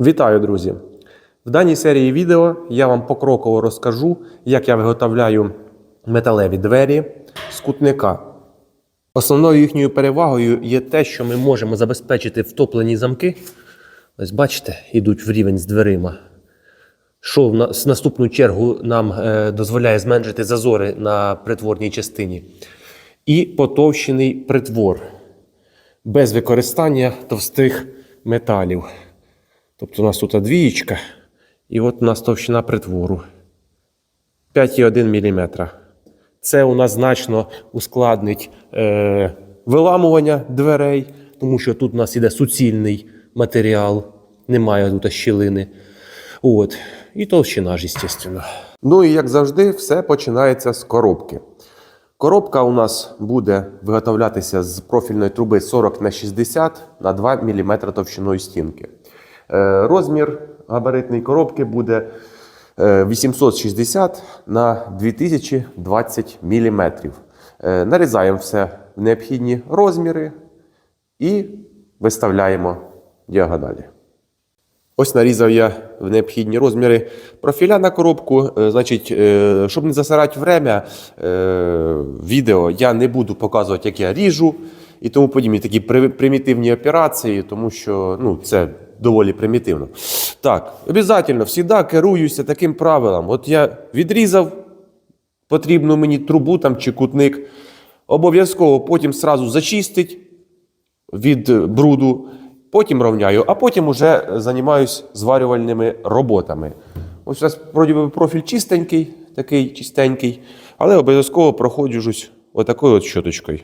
Вітаю, друзі! В даній серії відео я вам покроково розкажу, як я виготовляю металеві двері з кутника. Основною їхньою перевагою є те, що ми можемо забезпечити втоплені замки. Ось бачите, йдуть в рівень з дверима. Що в наступну чергу нам е, дозволяє зменшити зазори на притворній частині. І потовщений притвор без використання товстих металів. Тобто у нас тут двієчка, і от у нас товщина притвору 5,1 мм. Це у нас значно ускладнить е, виламування дверей, тому що тут у нас іде суцільний матеріал, немає тут щілини. От. І товщина ж, звісно. Ну і як завжди, все починається з коробки. Коробка у нас буде виготовлятися з профільної труби 40 на 60 на 2 мм товщиною стінки. Е, Розмір габаритної коробки буде е, 860 на 2020 мм. Нарізаємо все в необхідні розміри і виставляємо діагоналі. Ось нарізав я в необхідні розміри профіля на коробку. Е, Значить, е, щоб не засирати время е, відео, я не буду показувати, як я ріжу і тому подібні такі примітивні операції, тому що ну, це доволі примітивно. Так, обов'язково завжди керуюся таким правилом. От я відрізав потрібну мені трубу там чи кутник, обов'язково потім сразу зачистить від бруду, потім рівняю, а потім уже займаюся зварювальними роботами. Ось у вроді би профіль чистенький, такий чистенький, але обов'язково проходжусь отакою от щоточкою.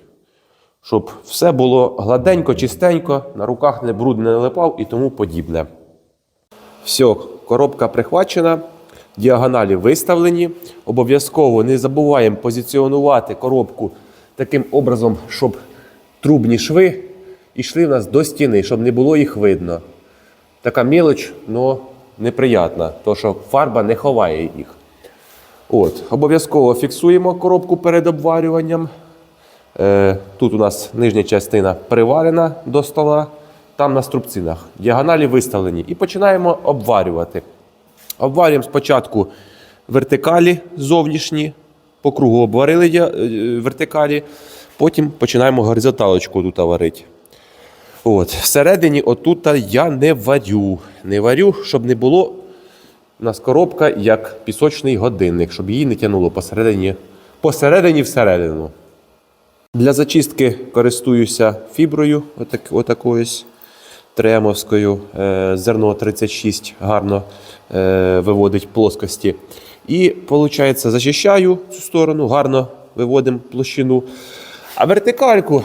Щоб все було гладенько, чистенько, на руках не бруд не налипав і тому подібне. Все, коробка прихвачена, діагоналі виставлені. Обов'язково не забуваємо позиціонувати коробку таким образом, щоб трубні шви йшли в нас до стіни, щоб не було їх видно. Така мілоч, але неприятна, тому що фарба не ховає їх. От, обов'язково фіксуємо коробку перед обварюванням. Е, тут у нас нижня частина приварена до стола, там на струбцинах. Діагоналі виставлені. І починаємо обварювати. Обварюємо спочатку вертикалі зовнішні, по кругу обварили е, вертикалі, потім починаємо горизонталочку тут варити. От, всередині отут я не варю. Не варю, щоб не було у нас коробка як пісочний годинник, щоб її не тягнуло посередині, посередині всередину. Для зачистки користуюся фіброю, отак, отакоюсь тремовською. Е, зерно 36 гарно е, виводить плоскості. І, виходить, зачищаю цю сторону, гарно виводимо площину. А вертикальку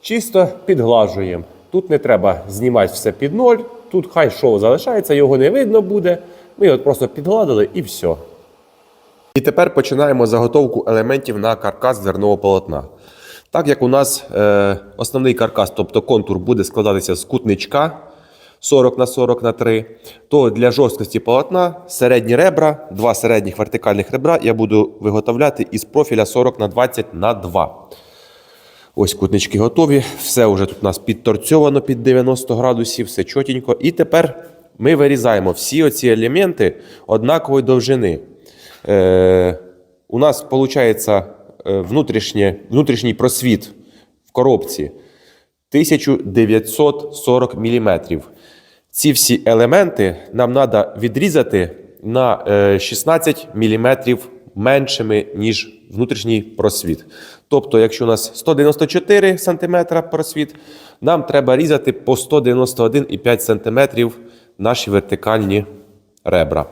чисто підглажуємо. Тут не треба знімати все під ноль, тут хай шов залишається, його не видно буде. Ми його просто підгладили і все. І тепер починаємо заготовку елементів на каркас зернового полотна. Так як у нас е, основний каркас, тобто контур, буде складатися з кутничка 40 на 40 на 3, то для жорсткості полотна середні ребра, два середніх вертикальних ребра я буду виготовляти із профіля 40 на 20 на 2. Ось кутнички готові. Все вже тут у нас підторцьовано під 90 градусів, все чотенько. І тепер ми вирізаємо всі оці елементи однакової довжини. Е, у нас виходить внутрішнє, внутрішній просвіт в коробці 1940 мм. Ці всі елементи нам треба відрізати на е, 16 мм меншими, ніж внутрішній просвіт. Тобто, якщо у нас 194 см просвіт, нам треба різати по 191,5 см наші вертикальні ребра.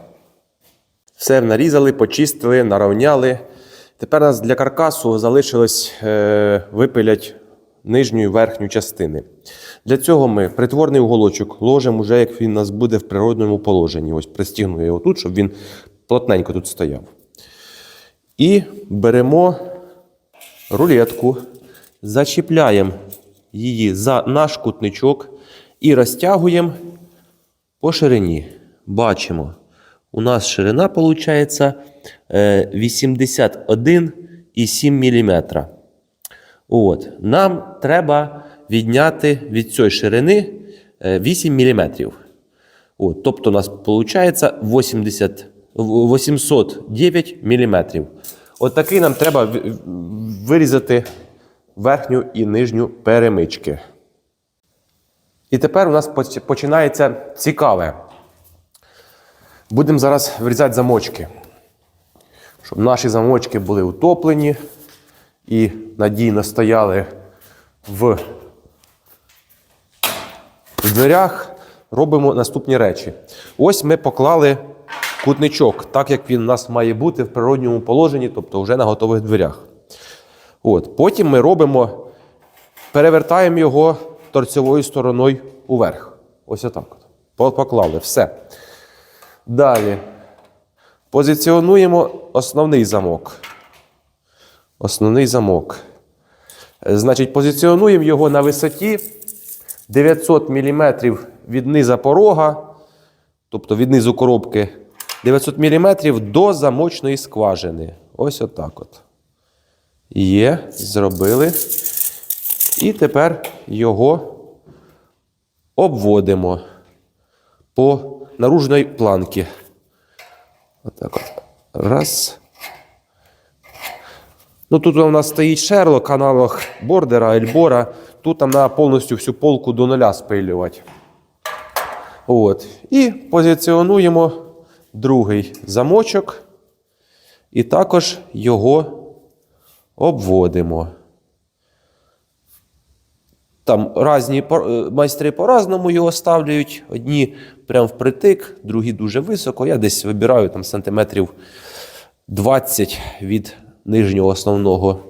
Все нарізали, почистили, наровняли. Тепер нас для каркасу залишилось е, випилять нижню і верхню частини. Для цього ми притворний уголочок ложимо вже, як він у нас буде в природному положенні. Ось пристігну його тут, щоб він плотненько тут стояв. І беремо рулетку, зачіпляємо її за наш кутничок і розтягуємо по ширині. Бачимо, у нас ширина виходить 81,7 мм. От. Нам треба відняти від цієї ширини е, 8 мм. От, тобто у нас виходить 80, 809 мм. От такий нам треба вирізати верхню і нижню перемички. І тепер у нас починається цікаве. Будемо зараз вирізати замочки. Щоб наші замочки були утоплені і надійно стояли в дверях робимо наступні речі. Ось ми поклали кутничок, так як він у нас має бути в природньому положенні, тобто вже на готових дверях. От. Потім ми робимо, перевертаємо його торцевою стороною уверх. Ось отак. от. Поклали все. Далі. Позиціонуємо основний замок. Основний замок. Значить, позиціонуємо його на висоті 900 мм від низа порога, тобто від низу коробки, 900 мм до замочної скважини. Ось отак от. Є, зробили. І тепер його обводимо по наружної планки. Отак от. Раз. Ну, тут у нас стоїть Шерлок, аналог бордера, Ельбора. Тут там треба повністю всю полку до нуля спилювати. От. І позиціонуємо другий замочок. І також його обводимо. Там різні е, майстри по-разному його ставлять. Одні прям впритик, другі дуже високо. Я десь вибираю там сантиметрів 20 від нижнього основного.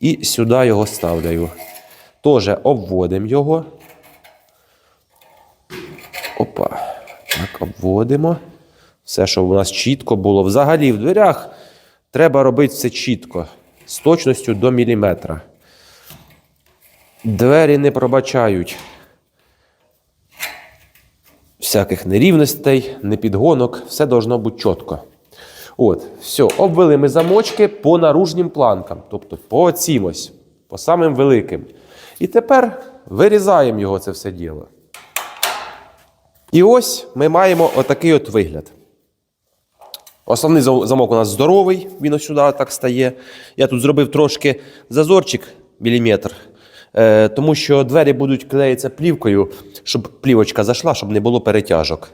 І сюди його ставляю. Теж обводимо його. Опа. Так, обводимо. Все, щоб у нас чітко було. Взагалі в дверях треба робити все чітко, з точністю до міліметра. Двері не пробачають всяких нерівностей, непідгонок. Все должно бути чітко. От, все, обвели ми замочки по наружнім планкам, тобто по цим ось, по самим великим. І тепер вирізаємо його це все діло. І ось ми маємо отакий от вигляд. Основний замок у нас здоровий, він ось сюди так стає. Я тут зробив трошки зазорчик міліметр, е, тому що двері будуть клеїтися плівкою, щоб плівочка зайшла, щоб не було перетяжок.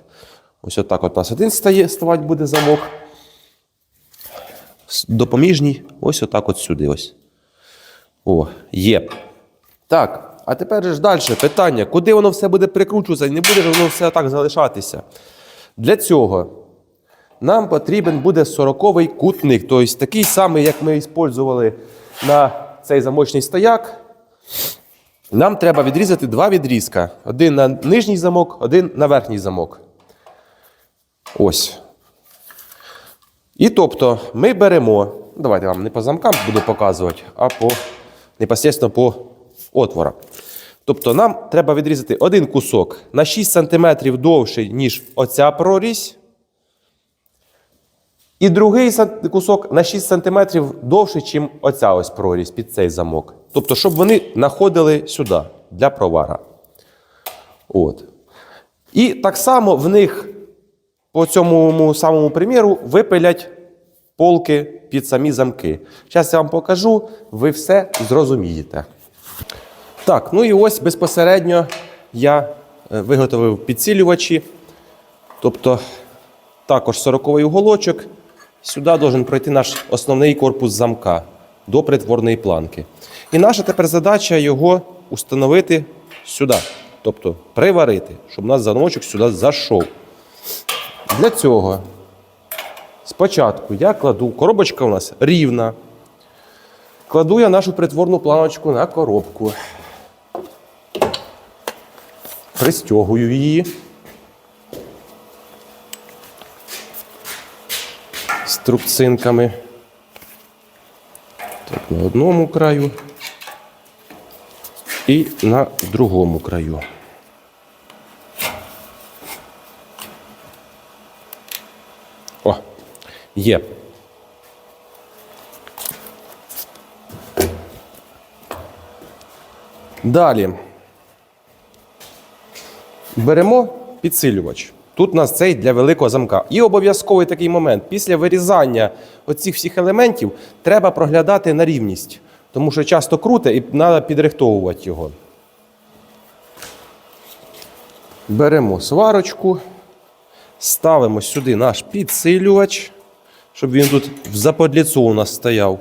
Ось отак от у нас один ставати буде замок. Допоміжній, ось отак от сюди. Ось. О, є. Так, а тепер ж далі питання, куди воно все буде прикручуватися, і не буде воно все так залишатися. Для цього нам потрібен буде 40-й кутник, тобто такий самий, як ми використовували на цей замочний стояк. Нам треба відрізати два відрізка: один на нижній замок, один на верхній замок. Ось. І тобто ми беремо, давайте вам не по замкам буду показувати, а по непосередньо по отворам. Тобто нам треба відрізати один кусок на 6 см довший, ніж оця прорізь. І другий кусок на 6 см довший, ніж оця ось прорізь під цей замок. Тобто, щоб вони находили сюди для провара. От. І так само в них по цьому самому приміру випилять полки під самі замки. Зараз я вам покажу, ви все зрозумієте. Так, ну і ось безпосередньо я е, виготовив підсилювачі. Тобто також 40-й уголочок. Сюди должен пройти наш основний корпус замка до притворної планки. І наша тепер задача його установити сюди. Тобто приварити, щоб у нас замочок сюди зайшов. Для цього спочатку я кладу, коробочка у нас рівна. Кладу я нашу притворну планочку на коробку. Пристягую її. Струбцинками. Так, на одному краю і на другому краю. О, є. Далі беремо підсилювач. Тут у нас цей для великого замка. І обов'язковий такий момент. Після вирізання оцих всіх елементів треба проглядати на рівність, тому що часто круте і треба підрихтовувати його. Беремо сварочку, ставимо сюди наш підсилювач, щоб він тут в заподліцу у нас стояв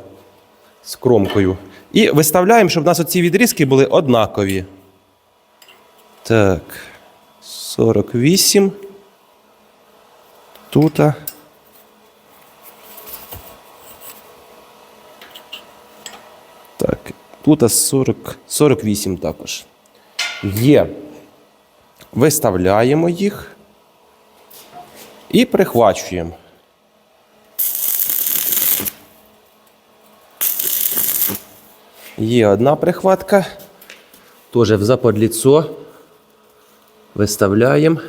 з кромкою. І виставляємо, щоб у нас оці відрізки були однакові. Так, 48. Тут. Так, тут 40, 48 також. Є. Виставляємо їх і прихвачуємо. Є одна прихватка. Теж в заподліцо. Виставляємо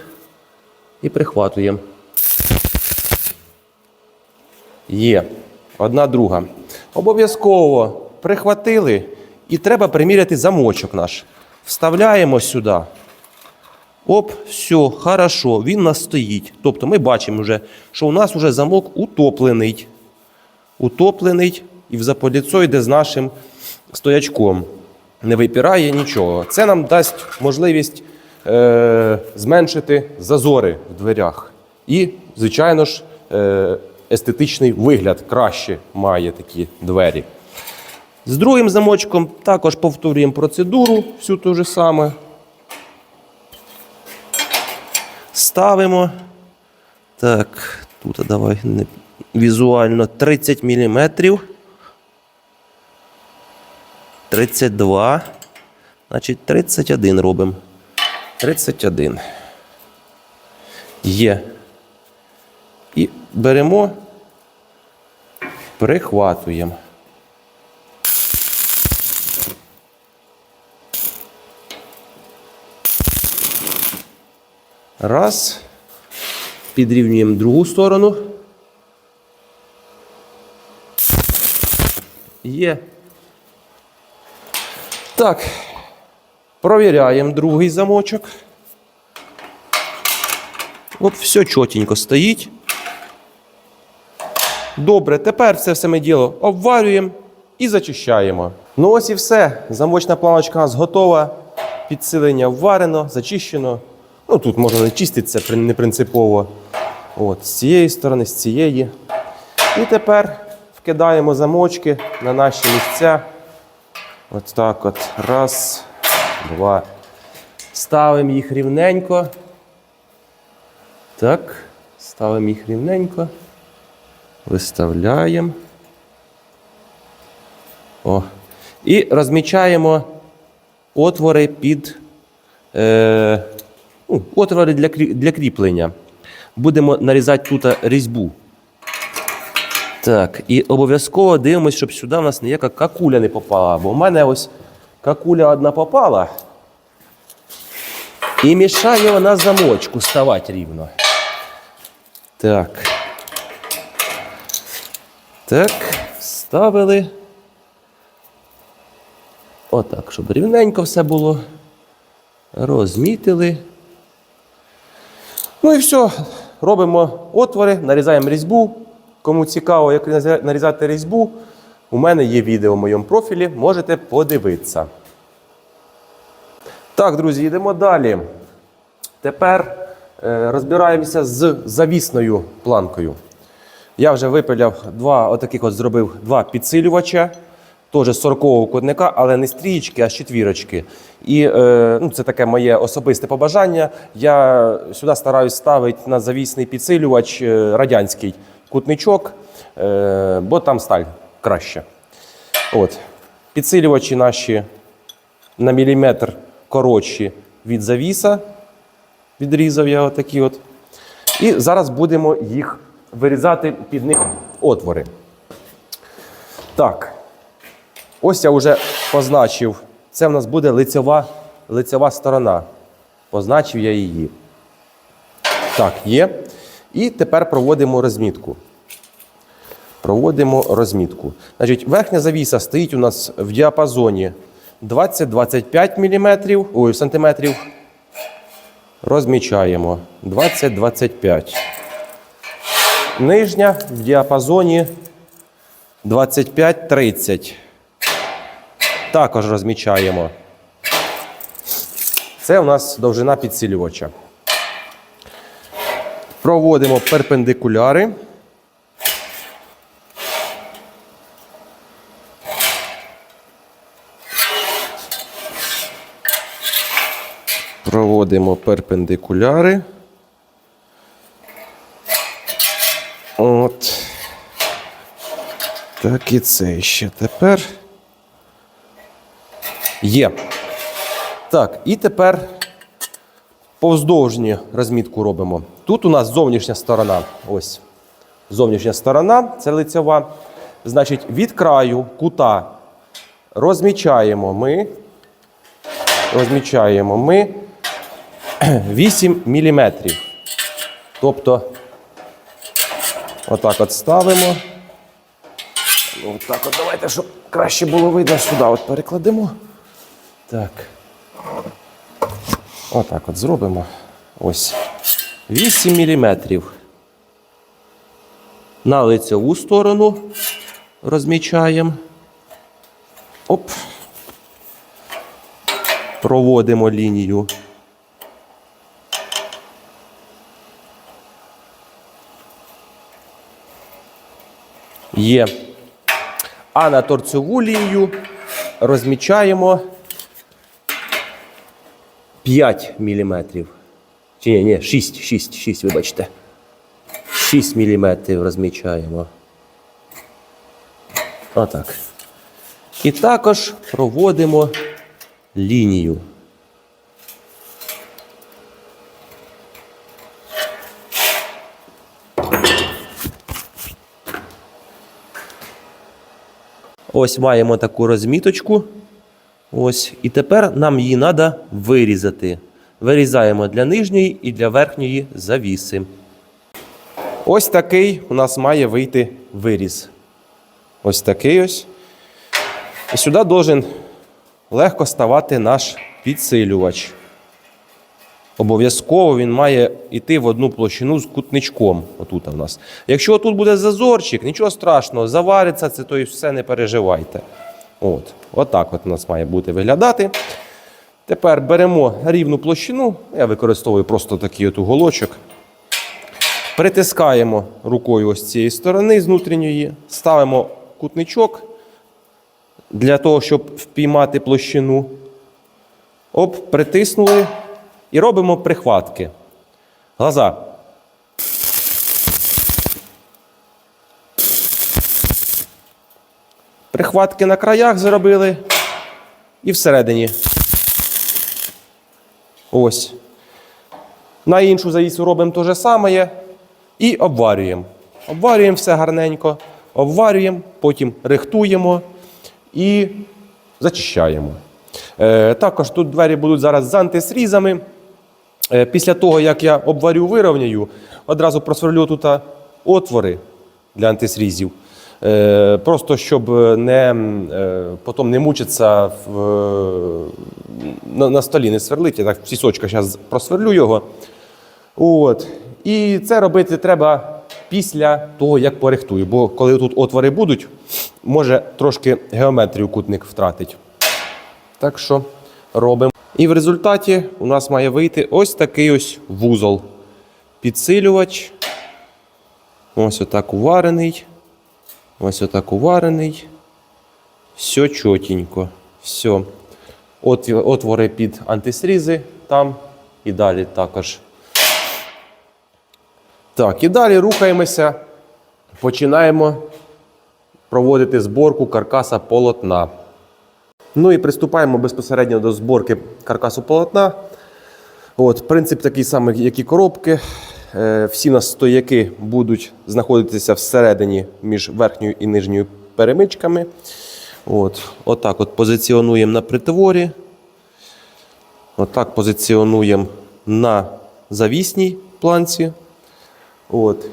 і прихватуємо. Є. Одна друга. Обов'язково прихватили і треба приміряти замочок наш. Вставляємо сюди. Оп, все, хорошо, він нас стоїть. Тобто ми бачимо вже, що у нас вже замок утоплений. Утоплений і в заполіцо йде з нашим стоячком. Не випирає нічого. Це нам дасть можливість е, зменшити зазори в дверях. І, звичайно ж, е, естетичний вигляд краще має такі двері. З другим замочком також повторюємо процедуру, всю ту же саме. Ставимо. Так, тут давай не, візуально 30 мм. 32. Значить, 31 робимо. 31. Є. І беремо, прихватуємо. Раз. Підрівнюємо другу сторону. Є. Так. Провіряємо другий замочок. От все чотенько стоїть. Добре, тепер це все ми діло обварюємо і зачищаємо. Ну ось і все. Замочна планочка у нас готова. Підсилення вварено, зачищено. Ну тут можна не чистити, це не. От, з цієї сторони, з цієї. І тепер вкидаємо замочки на наші місця. От так от. Раз, два. Ставимо їх рівненько. Так. Ставимо їх рівненько. Виставляємо. О. І розмічаємо отвори під е, ну, отвори для, для кріплення. Будемо нарізати тут різьбу. Так, і обов'язково дивимося, щоб сюди в нас ніяка какуля не попала. Бо в мене ось какуля одна попала. І мішає вона замочку ставати рівно. Так. Так, ставили. Отак, щоб рівненько все було. Розмітили. Ну і все. Робимо отвори, нарізаємо різьбу. Кому цікаво, як нарізати різьбу, у мене є відео в моєму профілі, можете подивитися. Так, друзі, йдемо далі. Тепер е, розбираємося з завісною планкою. Я вже випиляв два, отаких от зробив два підсилювача, теж 40-го кутника, але не стрічки, а з четвірочки. І е, ну, це таке моє особисте побажання. Я сюди стараюсь ставити на завісний підсилювач е, радянський кутничок, е, бо там сталь краще. От. Підсилювачі наші на міліметр коротші від завіса. Відрізав я отакі от. І зараз будемо їх вирізати під них отвори. Так. Ось я вже позначив. Це в нас буде лицьова, лицьова сторона. Позначив я її. Так, є. І тепер проводимо розмітку. Проводимо розмітку. Значить, верхня завіса стоїть у нас в діапазоні 20-25 мм, ой, сантиметрів. розмічаємо 20-25. Нижня в діапазоні 25-30. Також розмічаємо. Це у нас довжина підсилювача. Проводимо перпендикуляри. Проводимо перпендикуляри. Так і це ще тепер. Є. Так, і тепер повздовжню розмітку робимо. Тут у нас зовнішня сторона. Ось. Зовнішня сторона це лицьова. Значить, від краю кута розмічаємо ми. Розмічаємо ми 8 мм. Тобто, отак от ставимо. Ну, Отак от давайте, щоб краще було видно сюди. От перекладемо. Так. Отак от зробимо. Ось. 8 мм. На лицеву сторону розмічаємо. Оп. Проводимо лінію. Є. А на торцеву лінію розмічаємо 5 мм. Чи ні, ні, 6, 6, 6, вибачте. 6 мм розмічаємо. Отак. І також проводимо лінію. Ось маємо таку розміточку. Ось. І тепер нам її треба вирізати. Вирізаємо для нижньої і для верхньої завіси. Ось такий у нас має вийти виріз. Ось такий ось. І сюди должен легко ставати наш підсилювач. Обов'язково він має йти в одну площину з кутничком. Отут у нас. Якщо тут буде зазорчик, нічого страшного, завариться це, то і все не переживайте. От. Отак от у нас має бути виглядати. Тепер беремо рівну площину. Я використовую просто такий от уголочок. Притискаємо рукою ось цієї сторони з внутрішньої, ставимо кутничок для того, щоб впіймати площину. Оп, притиснули і робимо прихватки. Глаза. Прихватки на краях зробили і всередині. Ось. На іншу завісу робимо те же саме і обварюємо. Обварюємо все гарненько, обварюємо, потім рихтуємо і зачищаємо. Е, також тут двері будуть зараз з антисрізами. Е, після того, як я обварю, вирівняю, одразу просверлю тут отвори для антисрізів. Е, просто щоб не, е, потім не мучитися в, на, на столі, не сверлити. Так сісочка зараз просверлю його. От. І це робити треба після того, як порихтую. Бо коли тут отвори будуть, може трошки геометрію кутник втратить. Так що робимо. І в результаті у нас має вийти ось такий ось вузол. Підсилювач. Ось отак уварений. Ось отак уварений. Все чотенько. Все. Отвори під антисрізи там і далі також. Так, і далі рухаємося. Починаємо проводити зборку каркаса полотна. Ну і приступаємо безпосередньо до зборки каркасу полотна. От, Принцип такий самий, як і коробки. Е, всі нас стояки будуть знаходитися всередині між верхньою і нижньою перемичками. От, Отак от позиціонуємо на притворі. Отак позиціонуємо на завісній планці. От.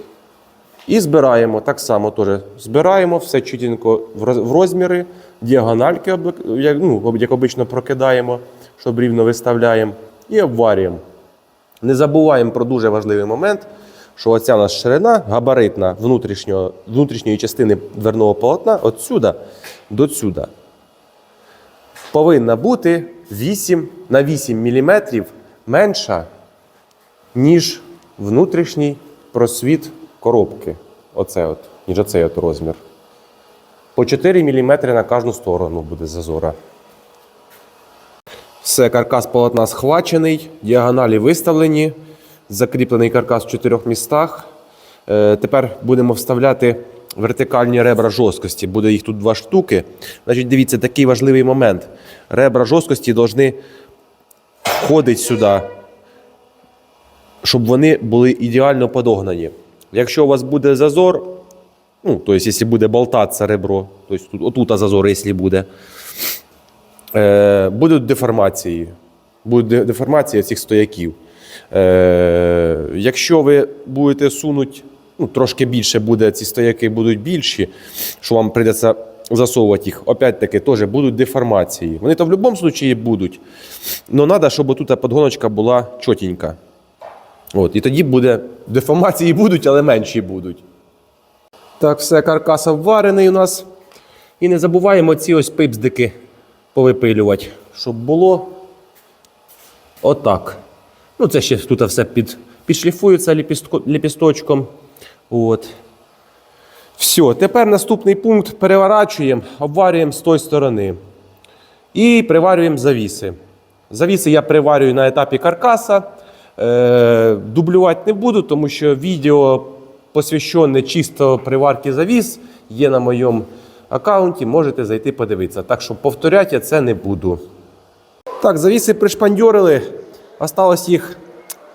І збираємо так само теж збираємо все чутенько в розміри, діагональки, як, ну, як обично прокидаємо, щоб рівно виставляємо, і обварюємо. Не забуваємо про дуже важливий момент, що оця нас ширина габаритна внутрішньої частини дверного полотна от сюди до сюди повинна бути 8 на 8 мм менша, ніж внутрішній просвіт коробки. Оце от, ніж оцей от розмір. По 4 мм на кожну сторону буде зазора. Все, каркас полотна схвачений, діагоналі виставлені, закріплений каркас в чотирьох містах. Е, тепер будемо вставляти вертикальні ребра жорсткості. Буде їх тут два штуки. Значить, дивіться, такий важливий момент. Ребра жорсткості повинні входити сюди, щоб вони були ідеально подогнані. Якщо у вас буде зазор, ну, тобто, якщо буде болтатися ребро, тобто тут, отут зазор, якщо буде, е, будуть деформації. Будуть де- деформації цих стояків. Е, якщо ви будете сунути, ну, трошки більше буде, ці стояки будуть більші, що вам прийдеться засовувати їх, опять-таки, теж будуть деформації. Вони то в будь-якому випадку будуть. Але треба, щоб тут подгоночка була чотенька. От, і тоді буде деформації будуть, але менші будуть. Так, все, каркас обварений у нас. І не забуваємо ці ось пипздики повипилювати, щоб було отак. Ну, це ще тут все під, підшліфується ліпісточком. От. Все, тепер наступний пункт переворачуємо, обварюємо з тої сторони. І приварюємо завіси. Завіси я приварюю на етапі каркаса. Е, дублювати не буду, тому що відео посвящене чисто приварки завіс є на моєму аккаунті. Можете зайти подивитися. Так що повторяти я це не буду. Так, завіси пришпандьорили. Осталось їх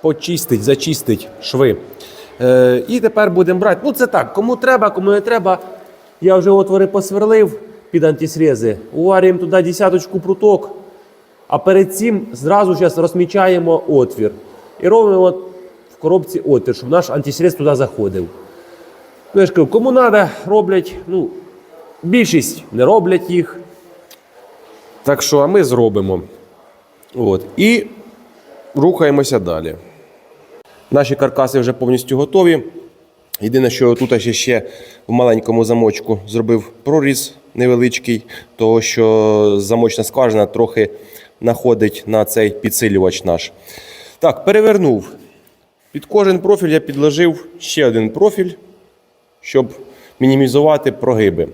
почистити, зачистити шви. Е, і тепер будемо брати. Ну, це так, кому треба, кому не треба. Я вже отвори посверлив під антисрези. Уварюємо туди десяточку пруток. А перед цим зразу зараз розмічаємо отвір. І робимо в коробці отвір, щоб наш антисрез туди заходив. Ну, я ж кажу, кому треба, роблять. Ну, більшість не роблять їх. Так що, а ми зробимо. От. І рухаємося далі. Наші каркаси вже повністю готові. Єдине, що тут ще, ще в маленькому замочку зробив проріз невеличкий, того що замочна скважина трохи находить на цей підсилювач наш. Так, перевернув. Під кожен профіль я підложив ще один профіль, щоб мінімізувати прогиби.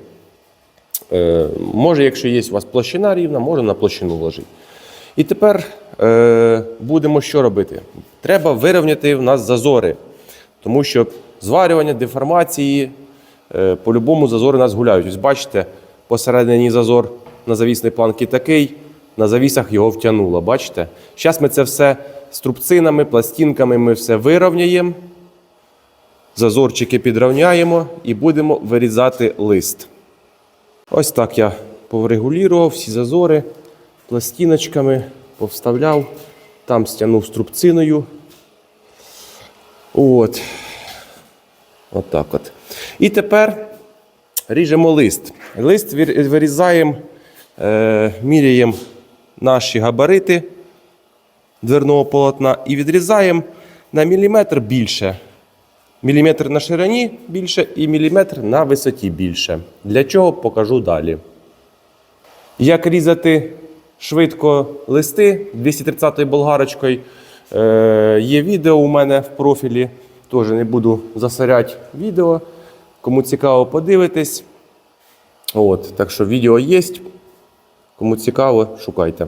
Е, може, якщо є у вас площина рівна, можна на площину вложити. І тепер е, будемо що робити? Треба вирівняти в нас зазори, тому що зварювання, деформації, е, по-любому зазори у нас гуляють. Ось бачите, посередині зазор на завісний планки такий, на завісах його втягнуло. Бачите? Зараз ми це все струбцинами, пластинками ми все вирівняємо, зазорчики підрівняємо і будемо вирізати лист. Ось так я поврегулював всі зазори пластиночками, повставляв, там стягнув струбциною. От. От так от. І тепер ріжемо лист. Лист вирізаємо, е, міряємо наші габарити дверного полотна і відрізаємо на міліметр більше. Міліметр на ширині більше і міліметр на висоті більше. Для чого покажу далі. Як різати швидко листи 230 болгарочкою. Е, є відео у мене в профілі. Теж не буду засоряти відео. Кому цікаво, подивитись. От, так що відео є. Кому цікаво, шукайте.